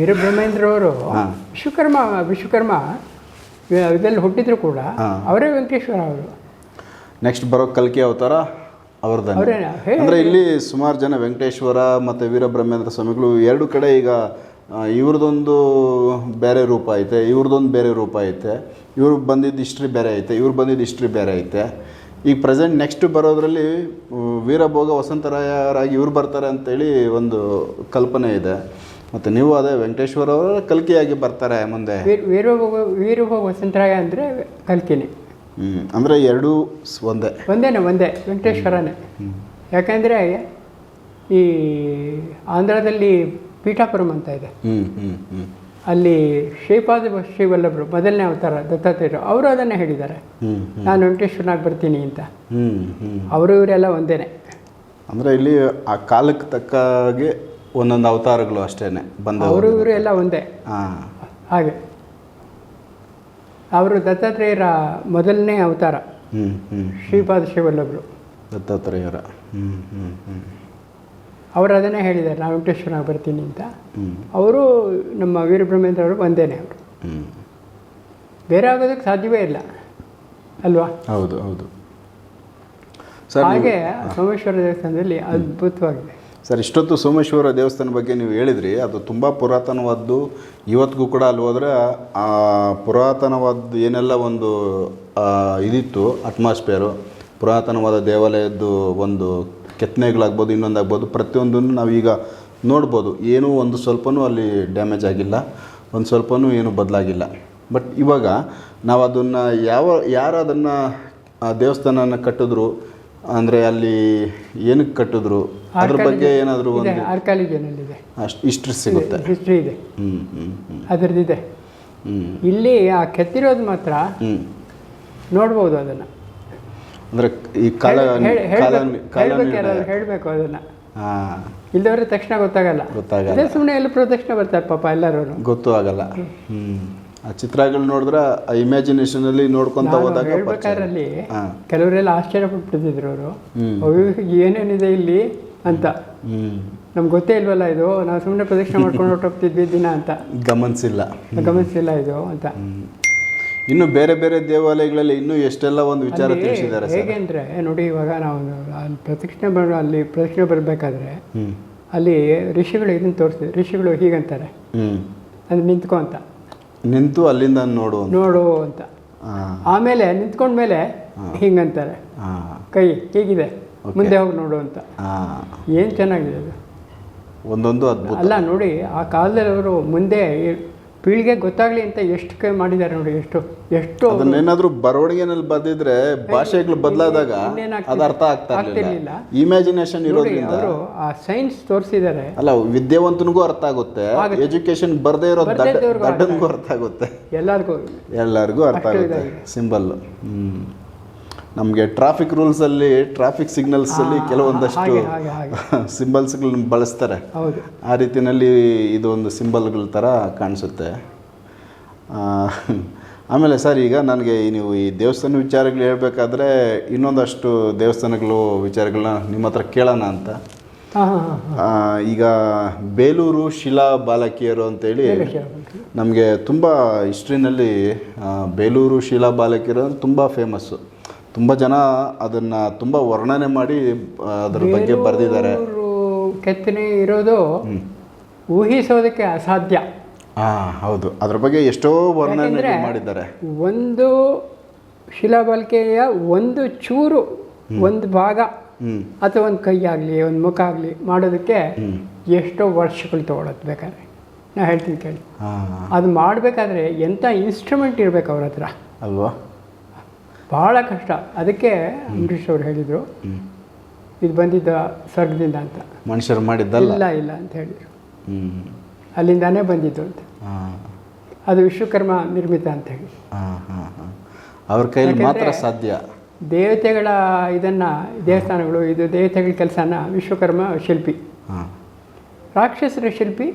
ವೀರಬ್ರಹ್ಮೇಂದ್ರವರು ಅವರು ವಿಶ್ವಕರ್ಮ ವಿಶ್ವಕರ್ಮ ಇದರಲ್ಲಿ ಹುಟ್ಟಿದ್ರು ಕೂಡ ಅವರೇ ವೆಂಕಟೇಶ್ವರ ಅವರು. ನೆಕ್ಸ್ಟ್ ಬರೋ ಕಲ್ಕಿ ಅವತಾರ ಅವ್ರದ್ದು? ಅಂದರೆ ಇಲ್ಲಿ ಸುಮಾರು ಜನ ವೆಂಕಟೇಶ್ವರ ಮತ್ತು ವೀರಬ್ರಹ್ಮೇಂದ್ರ ಸ್ವಾಮಿಗಳು ಎರಡು ಕಡೆ ಈಗ ಇವ್ರದ್ದೊಂದು ಬೇರೆ ರೂಪ ಐತೆ ಇವ್ರದ್ದೊಂದು ಬೇರೆ ರೂಪ ಐತೆ ಇವ್ರು ಬಂದಿದ್ದು ಹಿಸ್ಟ್ರಿ ಬೇರೆ ಐತೆ ಇವ್ರು ಬಂದಿದ್ದು ಹಿಸ್ಟ್ರಿ ಬೇರೆ ಐತೆ. ಈಗ ಪ್ರೆಸೆಂಟ್ ನೆಕ್ಸ್ಟ್ ಬರೋದ್ರಲ್ಲಿ ವೀರಭೋಗ ವಸಂತರಾಯರಾಗಿ ಇವ್ರು ಬರ್ತಾರೆ ಅಂತೇಳಿ ಒಂದು ಕಲ್ಪನೆ ಇದೆ. ಮತ್ತು ನೀವು ಅದೇ ವೆಂಕಟೇಶ್ವರ ಅವರು ಕಲ್ಕಿಯಾಗಿ ಬರ್ತಾರೆ ಮುಂದೆ. ವೀರ ವೀರಭೋಗ ವೀರಭೋಗ ವಸಂತರಾಯ ಅಂದರೆ ಕಲ್ಕಿನಿ. ಹ್ಞೂ ಅಂದರೆ ಎರಡೂ ಒಂದೇ. ಒಂದೇನೆ ಒಂದೇ ವೆಂಕಟೇಶ್ವರನೇ. ಯಾಕಂದ್ರೆ ಈ ಆಂಧ್ರದಲ್ಲಿ ಪೀಠಾಪುರಂ ಅಂತ ಇದೆ. ಅಲ್ಲಿ ಶ್ರೀಪಾದ ಶ್ರೀವಲ್ಲಭರು ಮೊದಲನೇ ಅವತಾರ ದತ್ತಾತ್ರೇಯರು ಅವರು ಅದನ್ನು ಹೇಳಿದ್ದಾರೆ. ನಾನು ವೆಂಕಟೇಶ್ವರನಾಗಿ ಬರ್ತೀನಿ ಅಂತ. ಅವರು ಇವರೆಲ್ಲ ಒಂದೇನೆ. ಅಂದರೆ ಇಲ್ಲಿ ಆ ಕಾಲಕ್ಕೆ ತಕ್ಕ ಹಾಗೆ ಒಂದೊಂದು ಅವತಾರಗಳು ಅಷ್ಟೇ ಬಂದ ಅವರು ಇವರು ಎಲ್ಲ ಒಂದೇ. ಹಾಗೆ. ಅವರು ದತ್ತಾತ್ರೇಯರ ಮೊದಲನೇ ಅವತಾರ. ಹ್ಞೂ ಹ್ಞೂ ಶ್ರೀಪಾದ ಶಿವಲ್ಲೊಬ್ರು. ದತ್ತಾತ್ರೇಯರ. ಹ್ಞೂ ಹ್ಞೂ ಹ್ಞೂ ಅವರು ಅದನ್ನೇ ಹೇಳಿದ್ದಾರೆ ನಾವು ವೆಂಕಟೇಶ್ವರ ಬರ್ತೀನಿ ಅಂತ. ಹ್ಞೂ ಅವರು ನಮ್ಮ ವೀರಬ್ರಹ್ಮೇಂದ್ರ ಅವರು ಒಂದೇನೆ ಅವರು. ಹ್ಞೂ ಬೇರೆ ಆಗೋದಕ್ಕೆ ಸಾಧ್ಯವೇ ಇಲ್ಲ ಅಲ್ವಾ? ಹೌದು ಹೌದು. ಹಾಗೆ ಸೋಮೇಶ್ವರ ದೇವಸ್ಥಾನದಲ್ಲಿ ಅದ್ಭುತವಾಗಿದೆ. ಸರ್, ಇಷ್ಟೊತ್ತು ಸೋಮೇಶ್ವರ ದೇವಸ್ಥಾನ ಬಗ್ಗೆ ನೀವು ಹೇಳಿದ್ರಿ, ಅದು ತುಂಬ ಪುರಾತನವಾದ್ದು. ಇವತ್ತಿಗೂ ಕೂಡ ಅಲ್ಲಿ ಹೋದರೆ ಆ ಪುರಾತನವಾದ್ದು ಏನೆಲ್ಲ ಒಂದು ಇದಿತ್ತು ಅಟ್ಮಾಸ್ಫಿಯರು ಪುರಾತನವಾದ ದೇವಾಲಯದ್ದು ಒಂದು ಕೆತ್ತನೆಗಳಾಗ್ಬೋದು, ಇನ್ನೊಂದಾಗ್ಬೋದು, ಪ್ರತಿಯೊಂದನ್ನು ನಾವೀಗ ನೋಡ್ಬೋದು. ಏನೂ ಒಂದು ಸ್ವಲ್ಪನೂ ಅಲ್ಲಿ ಡ್ಯಾಮೇಜ್ ಆಗಿಲ್ಲ, ಒಂದು ಸ್ವಲ್ಪನೂ ಏನೂ ಬದಲಾಗಿಲ್ಲ. ಬಟ್ ಇವಾಗ ನಾವು ಅದನ್ನು ಯಾವ, ಯಾರು ಅದನ್ನು ದೇವಸ್ಥಾನನ ಕಟ್ಟಿದ್ರು ಅಂದರೆ ಅಲ್ಲಿ ಏನಕ್ಕೆ ಕಟ್ಟಿದ್ರು? ಅದ್ರ ಬಗ್ಗೆ ಏನಾದರೂ ಒಂದು ಆರ್ಕಾಲಜಿನಲ್ಲಿದೆ ಅಷ್ಟು ಇಷ್ಟು ಸಿಗುತ್ತೆ. ಹಿಸ್ಟ್ರಿ ಇದೆ. ಅದರದ್ದಿದೆ. ಇಲ್ಲಿ ಆ ಕೆತ್ತಿರೋದು ಮಾತ್ರ ನೋಡ್ಬೋದು ಅದನ್ನು. ಅಂದರೆ ಈ ಕಾಲ ಹೇಳಬೇಕು ಅದನ್ನು. ಇಲ್ಲದವ್ರೆ ತಕ್ಷಣ ಗೊತ್ತಾಗಲ್ಲ. ಗೊತ್ತಾಗಲ್ಲ. ಸುಮ್ಮನೆ ಎಲ್ಲ ಪ್ರದಕ್ಷಿಣೆ ಬರ್ತಾರೆ ಪಾಪ ಎಲ್ಲರೂ ಗೊತ್ತೂ ಆಗಲ್ಲ. ಹ್ಞೂ ಆ ಚಿತ್ರಗಳು ನೋಡಿದ್ರೆ ಆ ಇಮ್ಯಾಜಿನೇಷನಲ್ಲಿ ನೋಡ್ಕೊಂತ ಹೋದಾಗ ಆಶ್ಚರ್ಯ ಕೆಲವರೆಲ್ಲ ಆಶ್ಚರ್ಯಪಟ್ಟಿದ್ರು ಅವರು ಅವ್ರು ಅಯ್ಯೋ ಏನೇನಿದೆ ಇಲ್ಲಿ ಅಂತ. ನಮ್ಗೆ ಗೊತ್ತೇ ಇಲ್ವಲ್ಲ ಇದು? ನಾವು ಸುಮ್ಮನೆ ಪ್ರದಕ್ಷಿಣೆ ಮಾಡ್ಕೊಂಡು ಹೊರಟೋಗ್ತಿದ್ವಿ ದಿನ ಅಂತ. ಗಮನಿಸಿಲ್ಲ. ಗಮನಿಸಿಲ್ಲ ಇದು ಅಂತ. ಇನ್ನು ಬೇರೆ ಬೇರೆ ದೇವಾಲಯಗಳಲ್ಲಿ ಇನ್ನೂ ಎಷ್ಟೆಲ್ಲ ಒಂದು ವಿಚಾರ ಅಲ್ಲಿ ತಿಳಿಸಿದ್ದಾರೆ ಹೇಗೆ ಅಂದರೆ ನೋಡಿ ಇವಾಗ ನಾವು ಅಲ್ಲಿ ಪ್ರದಕ್ಷಿಣೆ ಬರೋ ಅಲ್ಲಿ ಪ್ರದಕ್ಷಿಣೆ ಬರಬೇಕಾದ್ರೆ ಅಲ್ಲಿ ಋಷಿಗಳು ಇದನ್ನ ತೋರಿಸ್ತೀವಿ ಋಷಿಗಳು ಹೀಗಂತಾರೆ. ಅಂದ್ರೆ ಅದು ನಿಂತ್ಕೊ ಅಂತ. ನಿಂತು ಅಲ್ಲಿಂದ ನೋಡು ನೋಡು ಅಂತ. ಆಮೇಲೆ ಆಮೇಲೆ ನಿಂತ್ಕೊಂಡ್ಮೇಲೆ ಹಿಂಗಂತಾರೆ. ಕೈ ಹೀಗಿದೆ? ಮುಂದೆ ಹೋಗಿ ನೋಡು ಅಂತ. ಏನು ಚೆನ್ನಾಗಿದೆ ಅದು? ಒಂದೊಂದು ಅದ್ಭುತ. ಅಲ್ಲ ನೋಡಿ ಆ ಕಾಲದಲ್ಲಿ ಅವರು ಮುಂದೆ ಪೀಳಿಗೆ ಗೊತ್ತಾಗ್ಲಿ ಅಂತ ಎಷ್ಟು ಕೈ ಮಾಡಿದ್ದಾರೆ ನೋಡಿ ಎಷ್ಟು ಎಷ್ಟು ಅದನ್ನೇನಾದ್ರೂ ಬರವಣಿಗೆನಲ್ಲಿ ಬರೆದಿದ್ರೆ ಭಾಷೆಗಳು ಬದಲಾದಾಗ ಅದರ್ಥ ಅದು ಅರ್ಥ ಆಗ್ತಾ ಇರ್ಲಿಲ್ಲ. ಇಮ್ಯಾಜಿನೇಷನ್ ಇರೋದ್ರಿಂದ. ಅವರು ಆ ಸೈನ್ಸ್ ತೋರಿಸಿದ್ದಾರೆ. ಅಲ್ಲ ವಿದ್ಯಾವಂತನಿಗೂ ಅರ್ಥ ಆಗುತ್ತೆ. ಎಜುಕೇಶನ್ ಬರ್ದೇ ಇರೋ ದಡ್ಡನಿಗೂ ಅರ್ಥ ಆಗುತ್ತೆ. ಎಲ್ಲರಿಗೂ ಎಲ್ಲರಿಗೂ ಅರ್ಥ ಆಗುತ್ತೆ. ಸಿಂಬಲ್ ಹ್ಮ್. ನಮಗೆ ಟ್ರಾಫಿಕ್ ರೂಲ್ಸ್ ಅಲ್ಲಿ ಟ್ರಾಫಿಕ್ ಸಿಗ್ನಲ್ಸ್ ಅಲ್ಲಿ ಕೆಲವೊಂದಷ್ಟು ಸಿಂಬಲ್ಸ್ಗಳನ್ನ ಬಳಸ್ತಾರೆ. ಆ ರೀತಿಯಲ್ಲಿ ಇದು ಒಂದು ಸಿಂಬಲ್ಗಳ ಥರ ಕಾಣಿಸುತ್ತೆ. ಆಮೇಲೆ ಸರ್ ಈಗ ನನಗೆ ನೀವು ಈ ದೇವಸ್ಥಾನ ವಿಚಾರಗಳು ಹೇಳಬೇಕಾದ್ರೆ ಇನ್ನೊಂದಷ್ಟು ದೇವಸ್ಥಾನಗಳು ವಿಚಾರಗಳನ್ನ ನಿಮ್ಮ ಹತ್ರ ಕೇಳೋಣ ಅಂತ. ಈಗ ಬೇಲೂರು ಶಿಲಾ ಬಾಲಕಿಯರು ಅಂತೇಳಿ ನಮಗೆ ತುಂಬ ಹಿಸ್ಟ್ರಿನಲ್ಲಿ ಬೇಲೂರು ಶಿಲಾ ಬಾಲಕಿಯರು ತುಂಬ ಫೇಮಸ್ಸು ತುಂಬ ಜನ ಅದನ್ನು ತುಂಬ ವರ್ಣನೆ ಮಾಡಿ ಅದರ ಬಗ್ಗೆ ಬರೆದಿದ್ದಾರೆ. ಕೆತ್ತನೆ ಇರೋದು ಊಹಿಸೋದಕ್ಕೆ ಅಸಾಧ್ಯ. ಹಾಂ ಹೌದು. ಅದ್ರ ಬಗ್ಗೆ ಎಷ್ಟೋ ವರ್ಣನೆ ಮಾಡಿದ್ದಾರೆ. ಒಂದು ಶಿಲಾಬಾಲಿಕೆಯ ಒಂದು ಚೂರು ಒಂದು ಭಾಗ ಅಥವಾ ಒಂದು ಕೈ ಆಗಲಿ ಒಂದು ಮುಖ ಆಗಲಿ ಮಾಡೋದಕ್ಕೆ ಎಷ್ಟೋ ವರ್ಷಗಳು ತಗೊಳತ್ ಬೇಕಾದ್ರೆ. ನಾ ಹೇಳ್ತೀನಿ ಕೇಳಿ. ಅದು ಮಾಡಬೇಕಾದ್ರೆ ಎಂಥ ಇನ್ಸ್ಟ್ರೂಮೆಂಟ್ ಇರಬೇಕು ಅವ್ರ ಹತ್ರ? ಅಲ್ವಾ? ಭಾಳ ಕಷ್ಟ. ಅದಕ್ಕೆ ಅಂಬರೀಷ್ ಅವರು ಹೇಳಿದರು ಇದು ಬಂದಿದ್ದ ಸ್ವರ್ಗದಿಂದ ಅಂತ. ಮನುಷ್ಯರು ಮಾಡಿದ್ದಲ್ಲ. ಇಲ್ಲ ಇಲ್ಲ ಅಂತ ಹೇಳಿದರು. ಅಲ್ಲಿಂದಾನೇ ಬಂದಿದ್ದು ಅಂತ. ಅದು ವಿಶ್ವಕರ್ಮ ನಿರ್ಮಿತ ಅಂತ ಹೇಳಿ. ಅವ್ರ ಕೈಲಿ ಮಾತ್ರ ಸಾಧ್ಯ. ದೇವತೆಗಳ ಇದನ್ನು ದೇವಸ್ಥಾನಗಳು ಇದು ದೇವತೆಗಳ ಕೆಲಸನ ವಿಶ್ವಕರ್ಮ ಶಿಲ್ಪಿ. ರಾಕ್ಷಸರ ಶಿಲ್ಪಿ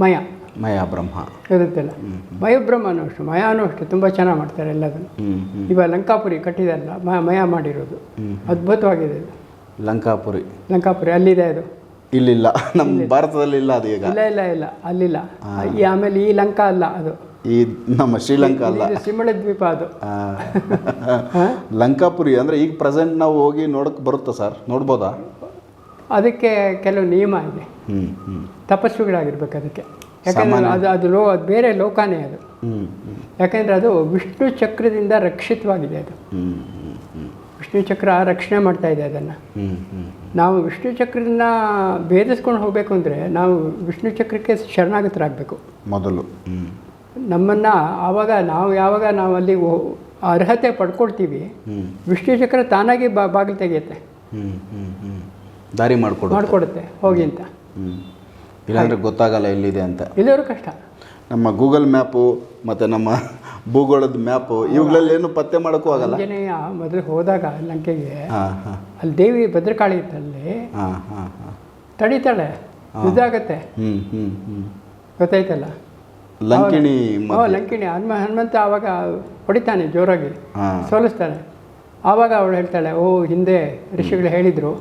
ಮಯ. ಮಯ ಬ್ರಹ್ಮ. ಇರುತ್ತಲ್ಲ. ಮಯಬ್ರಹ್ಮನೂ ಅಷ್ಟು ಮಯಾನೂ ಅಷ್ಟು ತುಂಬ ಚೆನ್ನಾಗಿ ಮಾಡ್ತಾರೆ ಎಲ್ಲದನ್ನು. ಇವಾಗ ಲಂಕಾಪುರಿ ಕಟ್ಟಿದಲ್ಲ ಮ ಮಯ ಮಾಡಿರೋದು. ಅದ್ಭುತವಾಗಿದೆ ಇದು. ಲಂಕಾಪುರಿ. ಲಂಕಾಪುರಿ ಅಲ್ಲಿದೆ ಅದು. ಇಲ್ಲಿಲ್ಲ. ನಮ್ಮ ಭಾರತದಲ್ಲಿ ಇಲ್ಲ ಅದು ಈಗ. ಇಲ್ಲ ಇಲ್ಲ ಇಲ್ಲ. ಅಲ್ಲಿಲ್ಲ. ಈ ಆಮೇಲೆ ಈ ಲಂಕಾ ಅಲ್ಲ ಅದು. ಈ ನಮ್ಮ ಶ್ರೀಲಂಕಾ ಅಲ್ಲ. ಸಿಮಳ ದ್ವೀಪ ಅದು. ಲಂಕಾಪುರಿ ಅಂದ್ರೆ ಈಗ ಪ್ರೆಸೆಂಟ್ ನಾವು ಹೋಗಿ ನೋಡಕ್ಕೆ ಬರುತ್ತಾ ಸರ್? ನೋಡ್ಬೋದಾ? ಅದಕ್ಕೆ ಕೆಲವು ನಿಯಮ ಇದೆ. ತಪಸ್ಸುಗಳಾಗಿರ್ಬೇಕು ಅದಕ್ಕೆ. ಯಾಕಂದರೆ ಅದು ಅದು ಲೋ ಅದು ಬೇರೆ ಲೋಕಾನೇ ಅದು. ಯಾಕೆಂದರೆ ಅದು ವಿಷ್ಣು ಚಕ್ರದಿಂದ ರಕ್ಷಿತವಾಗಿದೆ ಅದು. ವಿಷ್ಣು ಚಕ್ರ ರಕ್ಷಣೆ ಮಾಡ್ತಾ ಇದೆ ಅದನ್ನು. ನಾವು ವಿಷ್ಣು ಚಕ್ರನ ಭೇದಿಸ್ಕೊಂಡು ಹೋಗಬೇಕು ಅಂದರೆ ನಾವು ವಿಷ್ಣು ಚಕ್ರಕ್ಕೆ ಶರಣಾಗತರಾಗಬೇಕು. ಮೊದಲು. ನಮ್ಮನ್ನು ಆವಾಗ ನಾವು ಯಾವಾಗ ನಾವು ಅಲ್ಲಿ ಅರ್ಹತೆ ಪಡ್ಕೊಳ್ತೀವಿ ವಿಷ್ಣು ಚಕ್ರ ತಾನಾಗಿ ಬಾಗಿಲು ತೆಗೆಯುತ್ತೆ. ದಾರಿ ಮಾಡಿಕೊಡು ಮಾಡಿಕೊಡುತ್ತೆ. ಹೋಗಿ ಅಂತ. ಹ್ಞೂ ಇಲ್ಲಾಂದರೆ ಗೊತ್ತಾಗಲ್ಲ ಎಲ್ಲಿದೆ ಅಂತ. ಇಲ್ಲಿವರು ಕಷ್ಟ. ನಮ್ಮ ಗೂಗಲ್ ಮ್ಯಾಪು ಮತ್ತು ನಮ್ಮ ಭೂಗೋಳದ ಮ್ಯಾಪು ಇವುಗಳಲ್ಲಿ ಏನು ಪತ್ತೆ ಮಾಡೋಕ್ಕೂ ಆಗಲ್ಲ. ಮೊದಲು ಹೋದಾಗ ಲಂಕೆಗೆ ಅಲ್ಲಿ ದೇವಿ ಭದ್ರಕಾಳಿ ಇತ್ತಲ್ಲಿ ಹಾಂ ಹಾಂ ಹಾಂ. ತಡೀತಾಳೆ. ಹ್ಞೂ ಗೊತ್ತಾಯ್ತಲ್ಲ? ಲಂಕಿಣಿ ಲಂಕಿಣಿ. ಹನುಮ ಹನುಮಂತ ಆವಾಗ ಹೊಡಿತಾನೆ ಜೋರಾಗಿ. ಸೋಲಿಸ್ತಾನೆ. ಆವಾಗ ಅವಳು ಹೇಳ್ತಾಳೆ ಓ ಹಿಂದೆ ಋಷಿಗಳು ಹೇಳಿದರು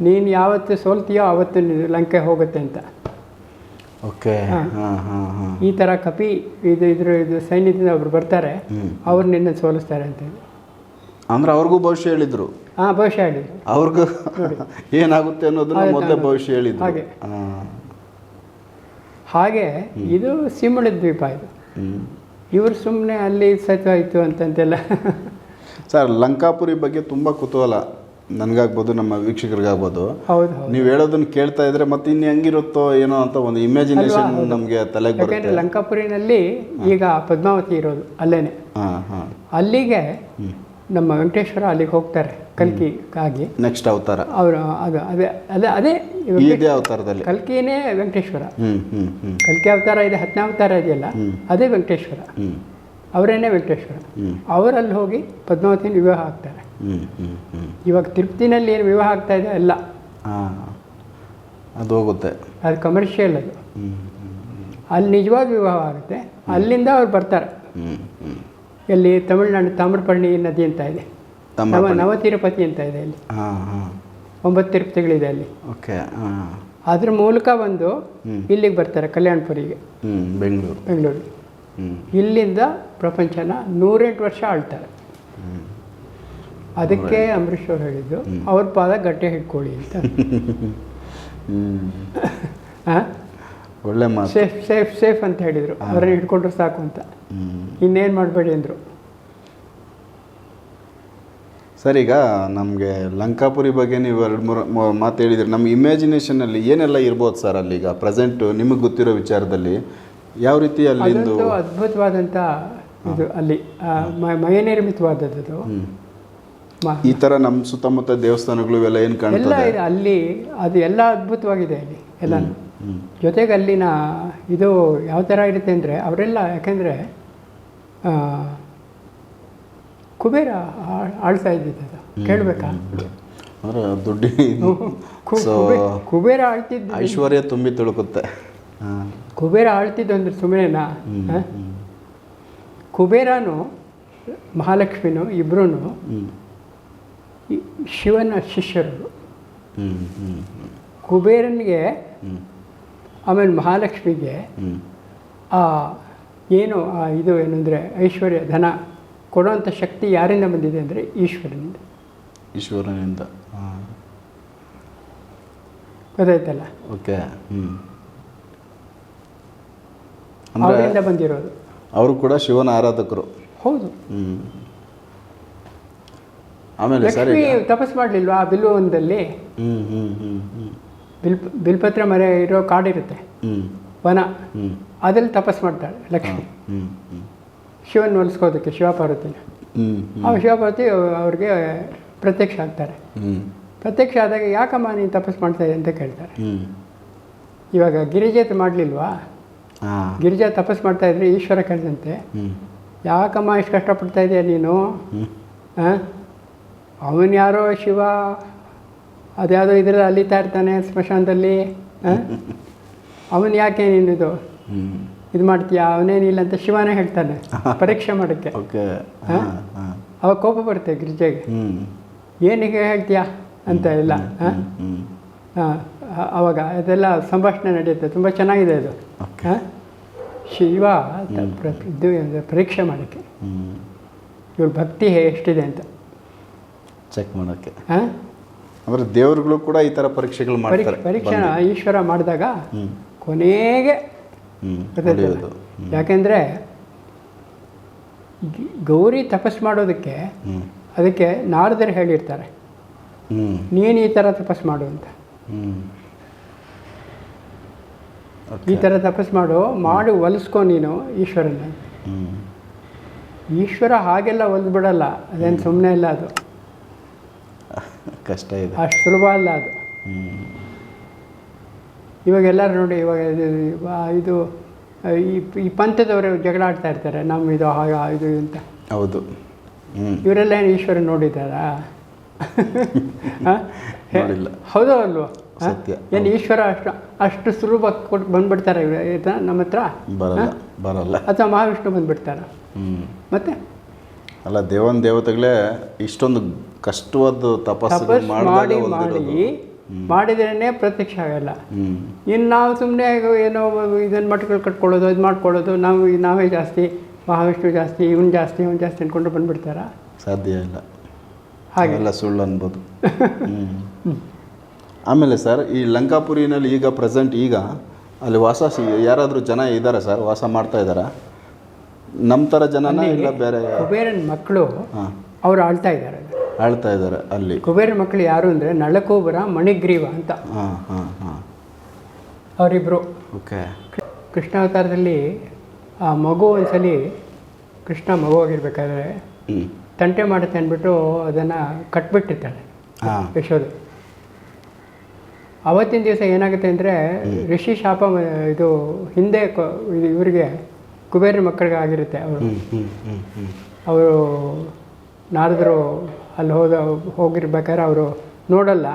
ನೀನು ಯಾವತ್ತು ಸೋಲ್ತೀಯೋ ಆವತ್ತು ಲಂಕೆ ಹೋಗುತ್ತೆ ಅಂತ. ಓಕೆ. ಹಾಂ. ಹಾಂ ಹಾಂ ಈ ಥರ ಕಪಿ ಇದು ಇದ್ರ ಇದು ಸೈನ್ಯದಿಂದ ಒಬ್ರು ಬರ್ತಾರೆ ಅವ್ರು ನಿನ್ನ ಸೋಲಿಸ್ತಾರೆ ಅಂತ ಅಂದ್ರೆ ಅವ್ರಿಗೂ ಭವಿಷ್ಯ ಹೇಳಿದ್ರು? ಹಾ ಭವಿಷ್ಯ ಹೇಳಿದ್ರು. ಅವ್ರಿಗೂ ಏನಾಗುತ್ತೆ ಅನ್ನೋದನ್ನ ಮೊದಲೇ ಭವಿಷ್ಯ ಹೇಳಿದ್ರು. ಹಾಗೆ. ಹಾಗೆ ಇದು ಸಿಂಹಳ ದ್ವೀಪ ಇದು. ಇವ್ರು ಇವರು ಸುಮ್ಮನೆ ಅಲ್ಲಿ ಸತ್ವಾಯಿತು ಅಂತಂತೆಲ್ಲ. ಸರ್ ಲಂಕಾಪುರಿ ಬಗ್ಗೆ ತುಂಬ ಕುತೂಹಲ ನನಗಾಗ್ಬೋದು ನಮ್ಮ ವೀಕ್ಷಕರಿಗಾಗ್ಬೋದು. ನೀವು ಹೇಳೋದನ್ನ ಕೇಳ್ತಾ ಇದ್ರೆ ಮತ್ತೆ ಇನ್ನು ಹೆಂಗಿರುತ್ತೋ ಏನೋ ಅಂತ ಒಂದು ಇಮ್ಯಾಜಿನೇಷನ್ ನಮಗೆ ತಲೆಗೆ ಬರುತ್ತೆ. ಲಂಕಾಪುರಿನಲ್ಲಿ ಈಗ ಪದ್ಮಾವತಿ ಇರೋದು ಅಲ್ಲೇನೆ. ಹಾಂ ಹಾಂ. ಅಲ್ಲಿಗೆ ನಮ್ಮ ವೆಂಕಟೇಶ್ವರ ಅಲ್ಲಿಗೆ ಹೋಗ್ತಾರೆ ಕಲ್ಕಿ ಆಗಿ ನೆಕ್ಸ್ಟ್ ಅವತಾರ. ಅವರು ಅದು ಅದೇ ಅದೇ ಅದೇ ಇದೇ ಅವತಾರದಲ್ಲಿ. ಕಲ್ಕಿನೇ ವೆಂಕಟೇಶ್ವರ. ಕಲ್ಕಿ ಅವತಾರ ಇದೆ ಹತ್ತನೇ ಅವತಾರ ಇದೆಯಲ್ಲ ಅದೇ ವೆಂಕಟೇಶ್ವರ. ಅವರೇನೇ ವೆಂಕಟೇಶ್ವರ ಅವರಲ್ಲಿ ಹೋಗಿ ಪದ್ಮಾವತಿನ ವಿವಾಹ ಆಗ್ತಾರೆ. ಇವಾಗ ತಿರುಪ್ತಿನಲ್ಲಿ ಏನು ವಿವಾಹ ಆಗ್ತಾ ಇದೆ? ಎಲ್ಲ ಹಾಂ ಅದು ಹೋಗುತ್ತೆ. ಅದು ಕಮರ್ಷಿಯಲ್ ಅದು. ಅಲ್ಲಿ ನಿಜವಾಗಿ ವಿವಾಹ ಆಗುತ್ತೆ. ಅಲ್ಲಿಂದ ಅವ್ರು ಬರ್ತಾರೆ. ಎಲ್ಲಿ ತಮಿಳ್ನಾಡು ತಾಮ್ರಪರ್ಣಿ ನದಿ ಅಂತ ಇದೆ. ನವ ನವತಿರುಪತಿ ಅಂತ ಇದೆ ಇಲ್ಲಿ ಒಂಬತ್ತು ತಿರುಪತಿಗಳಿದೆ ಅಲ್ಲಿ. ಓಕೆ ಅದ್ರ ಮೂಲಕ ಬಂದು ಇಲ್ಲಿಗೆ ಬರ್ತಾರೆ ಕಲ್ಯಾಣಪುರಿಗೆ. ಬೆಂಗಳೂರು. ಬೆಂಗಳೂರು. ಇಲ್ಲಿಂದ ಪ್ರಪಂಚನ ನೂರೆಂಟು ವರ್ಷ ಆಳ್ತಾರೆ. ಅದಕ್ಕೆ ಅಂಬರೀಷ್ ಅವ್ರು ಹೇಳಿದ್ದು ಅವ್ರ ಪಾದ ಗಟ್ಟೆ ಹಿಡ್ಕೊಳ್ಳಿ ಅಂತ. ಒಳ್ಳೆ ಸೇಫ್ ಸೇಫ್ ಸೇಫ್ ಅಂತ ಹೇಳಿದರು. ಅವರನ್ನು ಹಿಡ್ಕೊಂಡ್ರೆ ಸಾಕು ಅಂತ. ಇನ್ನೇನು ಮಾಡಬೇಡಿ ಅಂದರು. ಸರ್ ಈಗ ನಮಗೆ ಲಂಕಾಪುರಿ ಬಗ್ಗೆ ನೀವು ಎರಡು ಮೂರು ಮಾತು ಹೇಳಿದ್ರಿ. ನಮ್ಮ ಇಮ್ಯಾಜಿನೇಷನಲ್ಲಿ ಏನೆಲ್ಲ ಇರ್ಬೋದು ಸರ್ ಅಲ್ಲೀಗ ಪ್ರೆಸೆಂಟು ನಿಮಗೆ ಗೊತ್ತಿರೋ ವಿಚಾರದಲ್ಲಿ? ಯಾವ ರೀತಿ ಅಲ್ಲಿಂದು ಅದ್ಭುತವಾದಂಥ ಇದು ಅಲ್ಲಿ ಮಯ ನಿರ್ಮಿತವಾದದ್ದು ಈ ಥರ ನಮ್ಮ ಸುತ್ತಮುತ್ತ ದೇವಸ್ಥಾನಗಳು ಇವೆಲ್ಲ ಏನು ಎಲ್ಲ ಕಾಣ್ತದೆ ಇದೆ ಅಲ್ಲಿ ಅದು ಎಲ್ಲ ಅದ್ಭುತವಾಗಿದೆ ಅಲ್ಲಿ ಎಲ್ಲ ಜೊತೆಗೆ ಅಲ್ಲಿನ ಇದು ಯಾವ ಥರ ಇರುತ್ತೆ ಅಂದರೆ ಅವರೆಲ್ಲ ಯಾಕೆಂದರೆ ಕುಬೇರ ಆಳ್ತಾ ಇದ್ದಿದ್ದು ಕೇಳ್ಬೇಕಾ? ಅಂದರೆ ದುಡ್ಡಿ ಕುಬೇರ ಆಳ್ತಿದ್ದು. ಐಶ್ವರ್ಯ ತುಂಬಿ ತುಳುಕುತ್ತೆ. ಕುಬೇರ ಆಳ್ತಿದ್ದಂದ್ರೆ ಸುಮ್ಮನೆನಾ ಕುಬೇರನು ಮಹಾಲಕ್ಷ್ಮಿನೂ ಇಬ್ಬರೂ ಶಿವನ ಶಿಷ್ಯರು. ಕುಬೇರನಿಗೆ ಆಮೇಲೆ ಮಹಾಲಕ್ಷ್ಮಿಗೆ ಆ ಏನು ಆ ಇದು ಏನಂದರೆ ಐಶ್ವರ್ಯ ಧನ ಕೊಡುವಂಥ ಶಕ್ತಿ ಯಾರಿಂದ ಬಂದಿದೆ ಅಂದರೆ ಈಶ್ವರನಿಂದ. ಈಶ್ವರನಿಂದ. ಗೊತ್ತಾಯ್ತಲ್ಲ? ಓಕೆ. ಹ್ಞೂ ಅವರಿಂದ ಬಂದಿರೋದು. ಅವರು ಕೂಡ ಶಿವನ ಆರಾಧಕರು. ಹೌದು. ಆಮೇಲೆ ಲಕ್ಷ್ಮಿ ತಪಸ್ ಮಾಡಲಿಲ್ವಾ ಆ ಬಿಲ್ವವನದಲ್ಲಿ ಬಿಲ್ ಬಿಲ್ಪತ್ರ ಮರೆ ಇರೋ ಕಾಡಿರುತ್ತೆ ವನ. ಅದ್ರಲ್ಲಿ ತಪಸ್ ಮಾಡ್ತಾಳೆ ಲಕ್ಷ್ಮಿ. ಶಿವನ್ ಹೊಲಿಸ್ಕೋದಕ್ಕೆ ಶಿವಪಾರ್ವತಿನ ಹ್ಞೂ ಆ ಶಿವಪಾರ್ವತಿ ಅವ್ರಿಗೆ ಪ್ರತ್ಯಕ್ಷ ಆಗ್ತಾರೆ. ಪ್ರತ್ಯಕ್ಷ ಆದಾಗ ಯಾಕಮ್ಮ ನೀನು ತಪಸ್ ಮಾಡ್ತಾ ಇದೆ ಅಂತ ಕೇಳ್ತಾರೆ. ಇವಾಗ ಗಿರಿಜೇತ ಮಾಡಲಿಲ್ವಾ? ಗಿರಿಜಾ ತಪಸ್ ಮಾಡ್ತಾ ಇದ್ರೆ ಈಶ್ವರ ಕರೆದಂತೆ ಯಾಕಮ್ಮ ಇಷ್ಟು ಕಷ್ಟಪಡ್ತಾ ಇದೆಯಾ ನೀನು? ಅವನು ಯಾರೋ ಶಿವ ಅದ್ಯಾವುದೋ ಇದರಲ್ಲಿ ಅಲಿತಾ ಇರ್ತಾನೆ ಸ್ಮಶಾನದಲ್ಲಿ. ಅವನು ಯಾಕೆ ನೀನು ಇದು? ಮಾಡ್ತೀಯಾ? ಅವನೇನಿಲ್ಲ ಅಂತ ಶಿವನೇ ಹೇಳ್ತಾನೆ ಪರೀಕ್ಷೆ ಮಾಡೋಕ್ಕೆ. ಅವಾಗ ಕೋಪ ಬರುತ್ತೆ ಗಿರಿಜೆಗೆ. ಏನಕ್ಕೆ ಏನಿಗೆ ಹೇಳ್ತೀಯಾ ಅಂತ ಎಲ್ಲ? ಹಾಂ. ಅವಾಗ ಅದೆಲ್ಲ ಸಂಭಾಷಣೆ ನಡೆಯುತ್ತೆ. ತುಂಬ ಚೆನ್ನಾಗಿದೆ ಅದು. ಹಾಂ ಶಿವ ಇದು ಪರೀಕ್ಷೆ ಮಾಡೋಕ್ಕೆ. ಇವ್ರ ಭಕ್ತಿ ಹೇ- ಎಷ್ಟಿದೆ ಅಂತ. ಚೆಕ್ ಮಾಡೋಕ್ಕೆ. ಹಾಂ ಅಂದರೆ ದೇವರುಗಳು ಕೂಡ ಈ ಥರ ಪರೀಕ್ಷೆಗಳು ಮಾಡ್ತಾರೆ. ಪರೀಕ್ಷೆ ಈಶ್ವರ ಮಾಡಿದಾಗ ಕೊನೆಗೆ? ಯಾಕೆಂದರೆ ಗೌರಿ ತಪಸ್ಸು ಮಾಡೋದಕ್ಕೆ ಅದಕ್ಕೆ ನಾರದರು ಹೇಳಿರ್ತಾರೆ. ನೀನು ಈ ಥರ ತಪಸ್ಸು ಮಾಡು ಅಂತ. ಈ ಥರ ತಪಸ್ಸು ಮಾಡು ಮಾಡಿ ಹೊಲಿಸ್ಕೊ ನೀನು ಈಶ್ವರನ ಈಶ್ವರ ಹಾಗೆಲ್ಲ ಒಲ್ದ್ಬಿಡಲ್ಲ ಅದೇನು ಸುಮ್ಮನೆ ಇಲ್ಲ ಅದು. ಕಷ್ಟ ಇದೆ. ಅಷ್ಟು ಸುಲಭ ಅಲ್ಲ ಅದು. ಇವಾಗ ಎಲ್ಲರೂ ನೋಡಿ ಇವಾಗ ಇದು- ಈ ಈ ಪಂಥದವರು ಜಗಳ ಆಡ್ತಾ ಇರ್ತಾರೆ ನಮ್ಮ ಇದು ಹಾಗ ಇದು ಅಂತ. ಹೌದು. ಇವರೆಲ್ಲ ಏನು ಈಶ್ವರ ನೋಡಿದ್ದಾರಾ. ಹೌದೋ ಅಲ್ವೋ? ಸತ್ಯ. ಏನು ಈಶ್ವರ ಅಷ್ಟು ಅಷ್ಟು ಸುಲಭ ಕೊಟ್ಟು ಬಂದ್ಬಿಡ್ತಾರೆ ಇವ್ರು ನಮ್ಮ ಹತ್ರ? ಬರಲ್ಲ ಬರಲ್ಲ. ಅಥವಾ ಮಹಾವಿಷ್ಣು ಬಂದ್ಬಿಡ್ತಾರ? ಹ್ಞೂ ಮತ್ತೆ? ಅಲ್ಲ ದೇವನ್ ದೇವತೆಗಳೇ ಇಷ್ಟೊಂದು ಕಷ್ಟವಾದ ತಪಸ್ಸು ಮಾಡಿ ಮಾಡಿ ಮಾಡಿದ್ರೇ ಪ್ರತ್ಯಕ್ಷ ಆಗಲ್ಲ. ಇನ್ನು ನಾವು ಸುಮ್ಮನೆ ಏನೋ ಇದನ್ನು ಮಠಗಳು ಕಟ್ಕೊಳ್ಳೋದು ಇದು ಮಾಡ್ಕೊಳ್ಳೋದು ನಾವು ನಾವೇ ಜಾಸ್ತಿ ಮಹಾವಿಷ್ಣು ಜಾಸ್ತಿ ಇವನು ಜಾಸ್ತಿ ಇವನು ಜಾಸ್ತಿ ಅಂದ್ಕೊಂಡು ಬಂದ್ಬಿಡ್ತಾರ? ಸಾಧ್ಯ ಇಲ್ಲ. ಹಾಗೆಲ್ಲ ಸುಳ್ಳು ಅನ್ಬೋದು ಹ್ಞೂ ಆಮೇಲೆ ಸರ್ ಈ ಲಂಕಾಪುರಿನಲ್ಲಿ ಈಗ ಪ್ರೆಸೆಂಟ್ ಈಗ ಅಲ್ಲಿ ವಾಸ ಸಿ- ಯಾರಾದರೂ ಜನ ಇದ್ದಾರೆ ಸರ್ ವಾಸ ಮಾಡ್ತಾ ಇದ್ದಾರಾ ನಮ್ಮ ಥರ ಜನನ ಇಲ್ಲ ಬೇರೆ? ಕುಬೇರನ ಮಕ್ಕಳು ಹಾಂ. ಅವ್ರು ಆಳ್ತಾ ಇದ್ದಾರೆ ಆಳ್ತಾ ಇದ್ದಾರೆ ಅಲ್ಲಿ. ಕುಬೇರನ ಮಕ್ಕಳು ಯಾರು ಅಂದರೆ ನಳಕೋಬರ ಮಣಿಗ್ರೀವ ಅಂತ. ಹಾಂ ಹಾಂ ಹಾಂ. ಅವರಿಬ್ಬರು ಓಕೆ. ಕೃಷ್ಣಾವತಾರದಲ್ಲಿ ಆ ಮಗು ಒಂದ್ಸಲಿ ಕೃಷ್ಣ ಮಗುವಾಗಿರ್ಬೇಕಾದ್ರೆ ಹ್ಞೂ ತಂಟೆ ಮಾಡುತ್ತೆ ಅಂದ್ಬಿಟ್ಟು ಅದನ್ನು ಕಟ್ಬಿಟ್ಟಿರ್ತಾಳೆ ಹಾಂ. ಯಶೋದೆ ಅವತ್ತಿನ ದಿವಸ ಏನಾಗುತ್ತೆ ಅಂದರೆ ಋಷಿ ಶಾಪ ಇದು ಹಿಂದೆ ಇವರಿಗೆ ಕುಬೇರಿನ ಮಕ್ಕಳಿಗೆ ಆಗಿರುತ್ತೆ ಅವರು. ಅವರು ನಾರದರು ಅಲ್ಲಿ ಹೋದ ಹೋಗಿರ್ಬೇಕಾದ್ರೆ ಅವರು ನೋಡಲ್ಲ.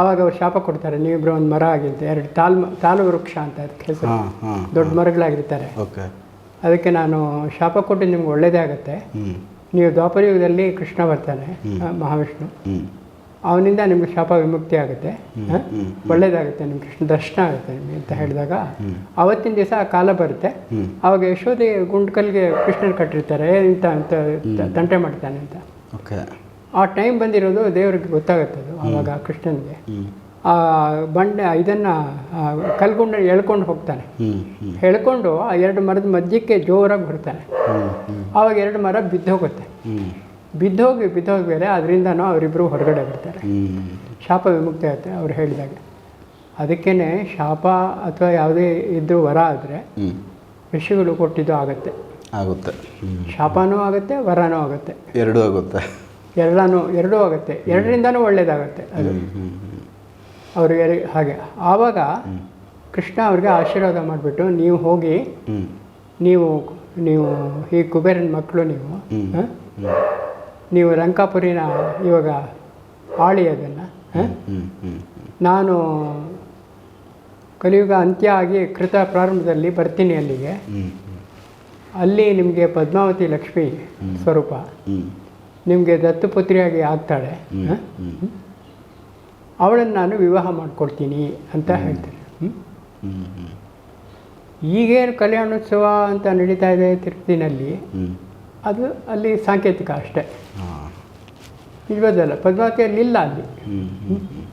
ಅವಾಗ ಆವಾಗ ಅವ್ರು ಶಾಪ ಕೊಡ್ತಾರೆ ನೀವಿಬ್ರು ಒಂದು ಮರ ಆಗಿರುತ್ತೆ ಎರಡು ತಾಲ್ ತಾಲು ವೃಕ್ಷ ಅಂತ ಅದಕ್ಕೆ ಹೆಸರು ದೊಡ್ಡ ಮರಗಳಾಗಿರ್ತಾರೆ. ಅದಕ್ಕೆ ನಾನು ಶಾಪ ಕೊಟ್ಟು ನಿಮ್ಗೆ ಒಳ್ಳೇದೇ ಆಗುತ್ತೆ. ನೀವು ನೀವು ದ್ವಾಪರಯುಗದಲ್ಲಿ ಕೃಷ್ಣ ಬರ್ತಾನೆ ಮಹಾವಿಷ್ಣು. ಅವನಿಂದ ನಿಮಗೆ ಶಾಪ ವಿಮುಕ್ತಿ ಆಗುತ್ತೆ ಒಳ್ಳೇದಾಗುತ್ತೆ ನಿಮ್ಗೆ ಕೃಷ್ಣ ದರ್ಶನ ಆಗುತ್ತೆ ನಿಮಗೆ ಅಂತ ಹೇಳಿದಾಗ ಅವತ್ತಿನ ದಿವಸ ಆ ಕಾಲ ಬರುತ್ತೆ. ಅವಾಗ ಯಶೋಧಿ ಯಶೋದೆ ಗುಂಡ್ಕಲ್ಗೆ ಕೃಷ್ಣನ್ ಕಟ್ಟಿರ್ತಾರೆ ಇಂಥ ಅಂತ ತಂಟೆ ಮಾಡ್ತಾನೆ ಅಂತ. ಓಕೆ. ಆ ಟೈಮ್ ಬಂದಿರೋದು ದೇವರಿಗೆ ಗೊತ್ತಾಗುತ್ತೆ ಅದು ಆವಾಗ ಕೃಷ್ಣನಿಗೆ. ಆ ಬಂಡೆ ಇದನ್ನು ಕಲ್ಗುಂಡ ಎಳ್ಕೊಂಡು ಹೋಗ್ತಾನೆ. ಎಳ್ಕೊಂಡು ಆ ಎರಡು ಮರದ ಮಧ್ಯಕ್ಕೆ ಜೋರಾಗಿ ಬರ್ತಾನೆ. ಆವಾಗ ಎರಡು ಮರ ಬಿದ್ದೋಗುತ್ತೆ. ಹ್ಞೂ ಬಿದ್ದೋಗಿ ಬೇರೆ ಅದರಿಂದನೂ ಅವರಿಬ್ಬರು ಹೊರಗಡೆ ಬರ್ತಾರೆ. ಶಾಪ ವಿಮುಕ್ತಿ ಆಗುತ್ತೆ ಅವ್ರು ಹೇಳಿದಾಗ. ಅದಕ್ಕೇ ಶಾಪ ಅಥವಾ ಯಾವುದೇ ಇದ್ದು ವರ ಆದರೆ ಋಷಿಗಳು ಕೊಟ್ಟಿದ್ದು ಆಗುತ್ತೆ. ಆಗುತ್ತೆ. ಶಾಪನೂ ಆಗುತ್ತೆ ವರನೂ ಆಗುತ್ತೆ. ಎರಡೂ ಆಗುತ್ತೆ. ಎರಡನೂ ಎರಡೂ ಆಗುತ್ತೆ. ಎರಡರಿಂದನೂ ಒಳ್ಳೇದಾಗುತ್ತೆ ಅದು. ಅವ್ರಿಗೆ ಹಾಗೆ. ಆವಾಗ ಕೃಷ್ಣ ಅವ್ರಿಗೆ ಆಶೀರ್ವಾದ ಮಾಡಿಬಿಟ್ಟು ನೀವು ಹೋಗಿ ನೀವು ನೀವು ಈ ಕುಬೇರನ ಮಕ್ಕಳು ನೀವು ನೀವು ರಂಕಾಪುರಿನ ಇವಾಗ ಆಳಿ ಅದನ್ನು ನಾನು ಕಲಿಯುಗ ಅಂತ್ಯ ಆಗಿ ಕೃತ ಪ್ರಾರಂಭದಲ್ಲಿ ಬರ್ತೀನಿ ಅಲ್ಲಿಗೆ. ಅಲ್ಲಿ ನಿಮಗೆ ಪದ್ಮಾವತಿ ಲಕ್ಷ್ಮಿ ಸ್ವರೂಪ. ನಿಮಗೆ ದತ್ತುಪುತ್ರಿಯಾಗಿ ಆಗ್ತಾಳೆ ಅವಳನ್ನು ನಾನು ವಿವಾಹ ಮಾಡಿಕೊಡ್ತೀನಿ ಅಂತ ಹೇಳ್ತಾರೆ. ಈಗೇನು ಕಲ್ಯಾಣೋತ್ಸವ ಅಂತ ನಡೀತಾ ಇದೆ ತಿರುಪತಿನಲ್ಲಿ ಅದು ಅಲ್ಲಿ ಸಾಂಕೇತಿಕ ಅಷ್ಟೇ. ನಿಜವಾದಲ್ಲ ಪದ್ಮಾವತಿಯಲ್ಲಿ ಇಲ್ಲ ಅಲ್ಲಿ.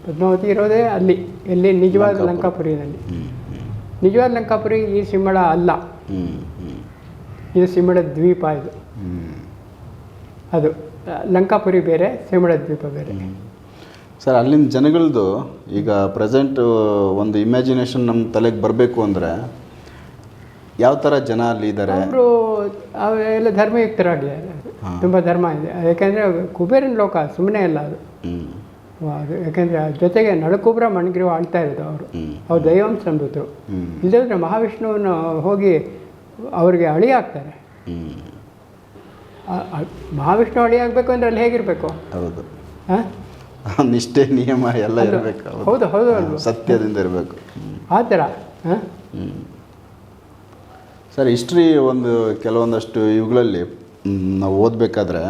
ಪದ್ಮಾವತಿ ಇರೋದೇ ಅಲ್ಲಿ ಎಲ್ಲಿ? ನಿಜವಾದ ಹ್ಞೂ ನಿಜವಾದ ಲಂಕಾಪುರಿ ಈ ಸಿಂಹಳ ಅಲ್ಲ. ಇದು ಸಿಂಹಳ ದ್ವೀಪ ಇದು. ಅದು ಲಂಕಾಪುರಿ ಬೇರೆ ಸಿಂಹಳ ದ್ವೀಪ ಬೇರೆ. ಸರ್ ಅಲ್ಲಿನ ಜನಗಳದ್ದು ಈಗ ಪ್ರೆಸೆಂಟ್ ಒಂದು ಇಮ್ಯಾಜಿನೇಷನ್ ನಮ್ಮ ತಲೆಗೆ ಬರಬೇಕು ಅಂದರೆ ಯಾವ ಥರ ಜನ ಅಲ್ಲಿ ಇದ್ದಾರೆ ಅವರು ಎಲ್ಲ ಧರ್ಮಯುಕ್ತರಾಗಿದ್ದಾರೆ ತುಂಬ ಧರ್ಮ ಇದೆ. ಯಾಕಂದ್ರೆ ಕುಬೇರನ ಲೋಕ ಸುಮ್ಮನೆ ಇಲ್ಲ ಅದು. ಅದು ಯಾಕೆಂದರೆ ಜೊತೆಗೆ ನಳಕುಬ್ರ ಮಣ್ಗಿರು ಆಳ್ತಾ ಇರೋದು ಅವರು. ಅವ್ರು ದೈವಾಂಶ ಮೃತರು ಇಲ್ಲದ್ರೆ ಮಹಾವಿಷ್ಣುವನ್ನು ಹೋಗಿ ಅವರಿಗೆ ಅಳಿ ಆಗ್ತಾರೆ. ಮಹಾವಿಷ್ಣು ಅಳಿ ಆಗಬೇಕು ಅಂದರೆ ಅಲ್ಲಿ ಹೇಗಿರಬೇಕು? ಹೌದು. ನಿಷ್ಠೆ ನಿಯಮ ಎಲ್ಲ ಇರಬೇಕು. ಹೌದು. ಹೌದು ಸತ್ಯದಿಂದ ಇರಬೇಕು. ಆ ಥರ ಹಾಂ ಹ್ಞೂ ಸರ್ ಹಿಸ್ಟ್ರಿ ಒಂದು ಕೆಲವೊಂದಷ್ಟು ಇವುಗಳಲ್ಲಿ ನಾವು ಓದಬೇಕಾದ್ರೆ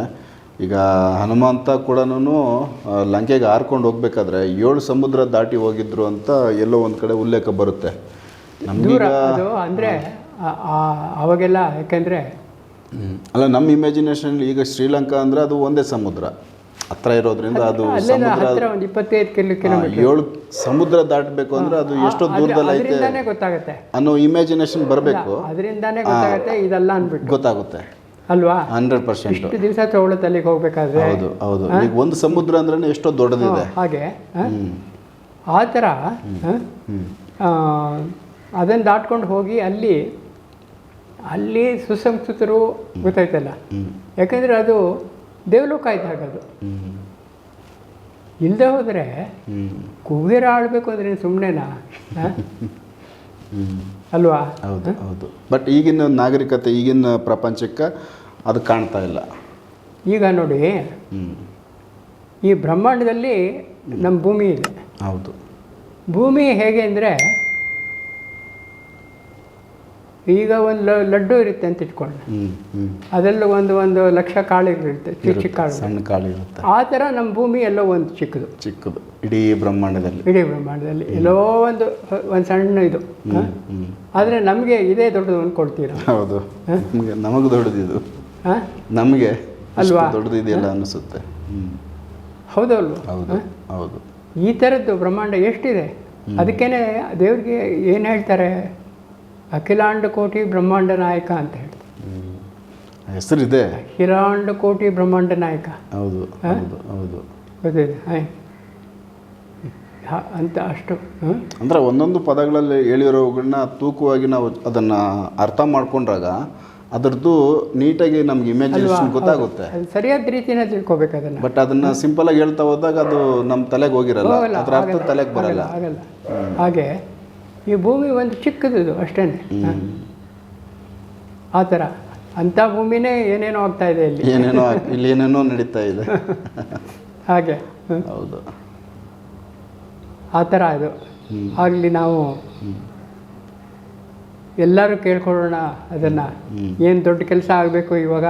ಈಗ ಹನುಮಂತ ಕೂಡ ಲಂಕೆಗೆ ಹಾರ್ಕೊಂಡು ಹೋಗ್ಬೇಕಾದ್ರೆ ಏಳು ಸಮುದ್ರ ದಾಟಿ ಹೋಗಿದ್ರು ಅಂತ ಎಲ್ಲೋ ಒಂದು ಕಡೆ ಉಲ್ಲೇಖ ಬರುತ್ತೆ. ಅದು ಅಂದರೆ ಅವಾಗೆಲ್ಲ ಯಾಕೆಂದರೆ ಅಲ್ಲ ನಮ್ಮ ಇಮ್ಯಾಜಿನೇಷನ್ ಈಗ ಶ್ರೀಲಂಕಾ ಅಂದರೆ ಅದು ಒಂದೇ ಸಮುದ್ರ. ಹತ್ರ ಇರೋದ್ರಿಂದ ಅದು ಸಮುದ್ರ ಒಂದು ಇಪ್ಪತ್ತೈದು ಕಿಲೋ ಕಿಲೋಮೀಟರ್ ಏಳು ಸಮುದ್ರ ದಾಟಬೇಕು ಅಂದ್ರೆ ಅದು ಎಷ್ಟೋ ದೂರದಲ್ಲಿ ಐತೆ ಗೊತ್ತಾಗುತ್ತೆ. ಅನ್ನೋ ಇಮ್ಯಾಜಿನೇಷನ್ ಬರಬೇಕು. ಅದರಿಂದಾನೇ ಗೊತ್ತಾಗುತ್ತೆ ಇದೆಲ್ಲ ಅನ್ಬಿಟ್ಟು ಗೊತ್ತಾಗುತ್ತೆ. ಅಲ್ವಾ? Hundred percent. ದಿವಸ ತಗೊಳುತ್ತೆ ಅಲ್ಲಿಗೆ ಹೋಗ್ಬೇಕಾದ್ರೆ. ಹೌದು ಹೌದು. ಈಗ ಒಂದು ಸಮುದ್ರ ಅಂದ್ರೆ ಎಷ್ಟೋ ದೊಡ್ಡದಿದೆ. ಹಾಗೆ ಆ? ಥರ ಅದನ್ನು ದಾಟ್ಕೊಂಡು ಹೋಗಿ ಅಲ್ಲಿ ಅಲ್ಲಿ ಸುಸಂಸ್ಕೃತರು ಗೊತ್ತಾಯ್ತಲ್ಲ? ಯಾಕಂದರೆ ಅದು ದೇವಲೋಕ ಇದ್ದಾಗ ಅದು. ಹ್ಮ್ ಇಲ್ಲದೆ ಹೋದರೆ ಕುಬೇರ ಆಡಬೇಕು ಅಂದರೆ ಸುಮ್ಮನೆನಾ ಅಲ್ವಾ? ಹೌದು ಹೌದು. ಬಟ್ ಈಗಿನ ನಾಗರಿಕತೆ ಈಗಿನ ಪ್ರಪಂಚಕ್ಕೆ ಅದು ಕಾಣ್ತಾ ಇಲ್ಲ. ಈಗ ನೋಡಿ ಈ ಬ್ರಹ್ಮಾಂಡದಲ್ಲಿ ನಮ್ಮ ಭೂಮಿ ಇದೆ. ಹೌದು. ಭೂಮಿ ಹೇಗೆ ಅಂದರೆ ಈಗ ಒಂದು ಲಡ್ಡು ಇರುತ್ತೆ ಅಂತ ಇಟ್ಕೊಂಡು. ಅದೆಲ್ಲ ಒಂದು ಒಂದು ಲಕ್ಷ ಕಾಳುಗಳಿರುತ್ತೆ ಚಿಕ್ಕ ಚಿಕ್ಕ ಕಾಳು ಸಣ್ಣ ಕಾಳು ಇರುತ್ತೆ ಆ ಥರ ನಮ್ಮ ಭೂಮಿ ಎಲ್ಲೋ ಒಂದು ಚಿಕ್ಕದು. ಚಿಕ್ಕದು ಇಡೀ ಬ್ರಹ್ಮಾಂಡದಲ್ಲಿ. ಇಡೀ ಬ್ರಹ್ಮಾಂಡದಲ್ಲಿ. ಎಲ್ಲೋ ಒಂದು ಒಂದು ಸಣ್ಣ ಇದು ಆದರೆ ನಮಗೆ ಇದೇ ದೊಡ್ಡದು ಕೊಡ್ತೀರಾ? ಹೌದು. ನಮಗೆ ನಮಗೆ ದೊಡ್ಡದಿದು ಹಾಂ? ನಮಗೆ ಅಲ್ವಾ? ದೊಡ್ಡದು ಇದೆಯಲ್ಲ ಅನಿಸುತ್ತೆ. ಹೌದಲ್ವ ಹೌದು ಹೌದು ಈ ಥರದ್ದು ಬ್ರಹ್ಮಾಂಡ ಎಷ್ಟಿದೆ? ಅದಕ್ಕೇನೆ ದೇವ್ರಿಗೆ ಏನು ಹೇಳ್ತಾರೆ? ಅಖಿಲಾಂಡ ಕೋಟಿ ಬ್ರಹ್ಮಾಂಡ ನಾಯಕ ಅಂತ ಹೇಳ್ತಾರೆ. ಹೆಸರಿದೆ. ಅಖಿಲಾಂಡ ಕೋಟಿ ಬ್ರಹ್ಮಾಂಡ ನಾಯಕ. ಹೌದು ಹೌದು ಅಂತ ಅಷ್ಟು? ಅಂದ್ರೆ ಒಂದೊಂದು ಪದಗಳಲ್ಲಿ ಹೇಳಿರೋಗಳನ್ನ ತೂಕವಾಗಿ ನಾವು ಅದನ್ನ ಅರ್ಥ ಮಾಡ್ಕೊಂಡ್ರಾಗ ಅದರದ್ದು ನೀಟಾಗಿ ನಮ್ಗೆ ಇಮ್ಯಾಜಿನೇಷನ್ ಗೊತ್ತಾಗುತ್ತೆ. ಸರಿಯಾದ ರೀತಿನ ತಿಳ್ಕೊಬೇಕು ಅದನ್ನ. ಬಟ್ ಅದನ್ನ ಸಿಂಪಲ್ ಆಗಿ ಹೇಳ್ತಾ ಹೋದಾಗ ಅದು ನಮ್ಮ ತಲೆಗೆ ಹೋಗಿರಲ್ಲ. ಅದರ ಅದ್ರ ಅರ್ಥ ತಲೆಗೆ ಬರಲ್ಲ. ಆಗಲ್ಲ ಹಾಗೆ ಈ ಭೂಮಿ ಒಂದು ಚಿಕ್ಕದು ಅಷ್ಟೇ ಆ ಥರ. ಅಂಥ ಭೂಮಿನೇ ಏನೇನೋ ಆಗ್ತಾ ಇದೆ ಇಲ್ಲಿ. ಏನೇನೋ ಇಲ್ಲಿ ಏನೇನೋ ನಡೀತಾ ಇದೆ. ಹಾಗೆ. ಹೌದು. ಆ ಥರ ಅದು. ಆಗಲಿ ನಾವು ಎಲ್ಲರೂ ಕೇಳ್ಕೊಳ್ಳೋಣ ಅದನ್ನು. ಏನು ದೊಡ್ಡ ಕೆಲಸ ಆಗಬೇಕು ಇವಾಗ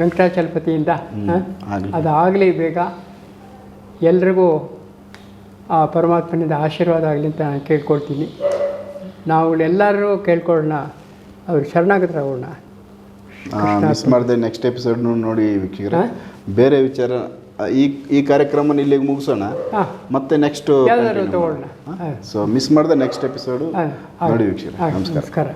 ವೆಂಕಟಾಚಲಪತಿಯಿಂದ ಅದು ಆಗಲಿ ಅದಾಗಲಿ ಬೇಗ. ಎಲ್ರಿಗೂ ಆ ಪರಮಾತ್ಮನಿಂದ ಆಶೀರ್ವಾದ ಆಗಲಿ ಅಂತ ನಾನು ಕೇಳ್ಕೊಳ್ತೀನಿ. ನಾವು ಎಲ್ಲರೂ ಕೇಳ್ಕೊಳ್ಳೋಣ. ಅವ್ರು ಶರಣಾಗತರಾಗೋಣ ಮಿಸ್ ಮಾಡಿದೆ ನೆಕ್ಸ್ಟ್ ಎಪಿಸೋಡ್ ನೋಡಿ ವೀಕ್ಷಕರ. ಬೇರೆ ವಿಚಾರ ಈ ಈ ಕಾರ್ಯಕ್ರಮ ಇಲ್ಲಿಗೆ ಮುಗಿಸೋಣ. ಮತ್ತೆ ನೆಕ್ಸ್ಟ್ ಸೊ ಮಿಸ್ ಮಾಡಿದೆ ನೆಕ್ಸ್ಟ್ ಎಪಿಸೋಡು ನೋಡಿ ವೀಕ್ಷಕರ. ನಮಸ್ಕಾರ.